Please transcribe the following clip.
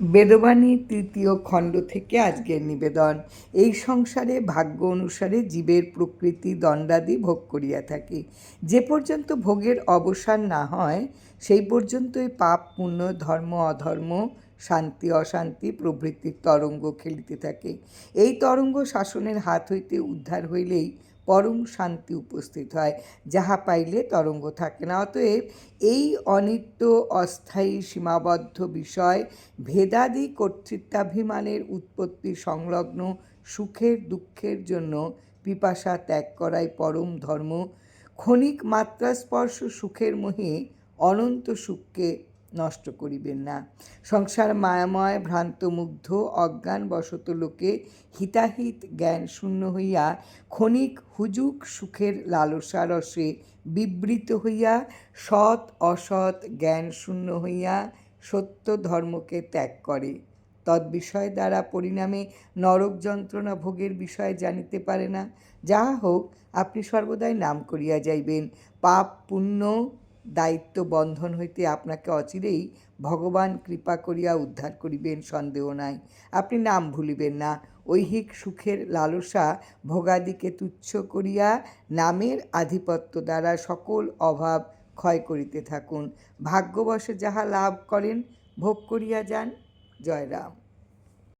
বেদবাণী তৃতীয় খণ্ড থেকে আজকের নিবেদন। এই সংসারে ভাগ্য অনুসারে জীবের প্রকৃতি দণ্ডাদি ভোগ করিয়া থাকি। যে পর্যন্ত ভোগের অবসান না হয়, সেই পর্যন্তই পাপ, পুণ্য, ধর্ম, অধর্ম, শান্তি, অশান্তি প্রভৃতির তরঙ্গ খেলিতে থাকে। এই তরঙ্গ শাসনের হাত হইতে উদ্ধার হইলেই পরম শান্তি উপস্থিত হয়, যাহা পাইলে তরঙ্গ থাকে না। অতএব এই অনিত্য, অস্থায়ী, সীমাবদ্ধ বিষয়, ভেদাদি কর্তৃত্বাভিমানের উৎপত্তি সংলগ্ন সুখের দুঃখের জন্য পিপাসা ত্যাগ করাই পরম ধর্ম। ক্ষণিক মাত্রাস্পর্শ সুখের মোহে অনন্ত সুখকে নষ্ট করিবেন না। সংসার মায়াময় ভ্রান্তমুগ্ধ অজ্ঞান বশত লোকে হিতাহিত জ্ঞান শূন্য হইয়া ক্ষণিক হুজুক সুখের লালসা রসে বিবৃত হইয়া সৎ অসৎ জ্ঞান শূন্য হইয়া সত্য ধর্মকে ত্যাগ করে। তদ্বিষয় দ্বারা পরিণামে নরক যন্ত্রণা ভোগের বিষয় জানিতে পারে না। যাহা হোক, আপনি সর্বদাই নাম করিয়া যাইবেন। পাপ, পুণ্য দায়িত্ব বন্ধন হইতে আপনাকে অচিরেই ভগবান কৃপা করিয়া উদ্ধার করিবেন, সন্দেহ নাই। আপনি নাম ভুলিবেন না। ঐহিক সুখের লালসা ভোগাদিকে তুচ্ছ করিয়া নামের আধিপত্য দ্বারা সকল অভাব ক্ষয় করিতে থাকুন। ভাগ্যবশে যাহা লাভ করেন, ভোগ করিয়া যান। জয় রাম।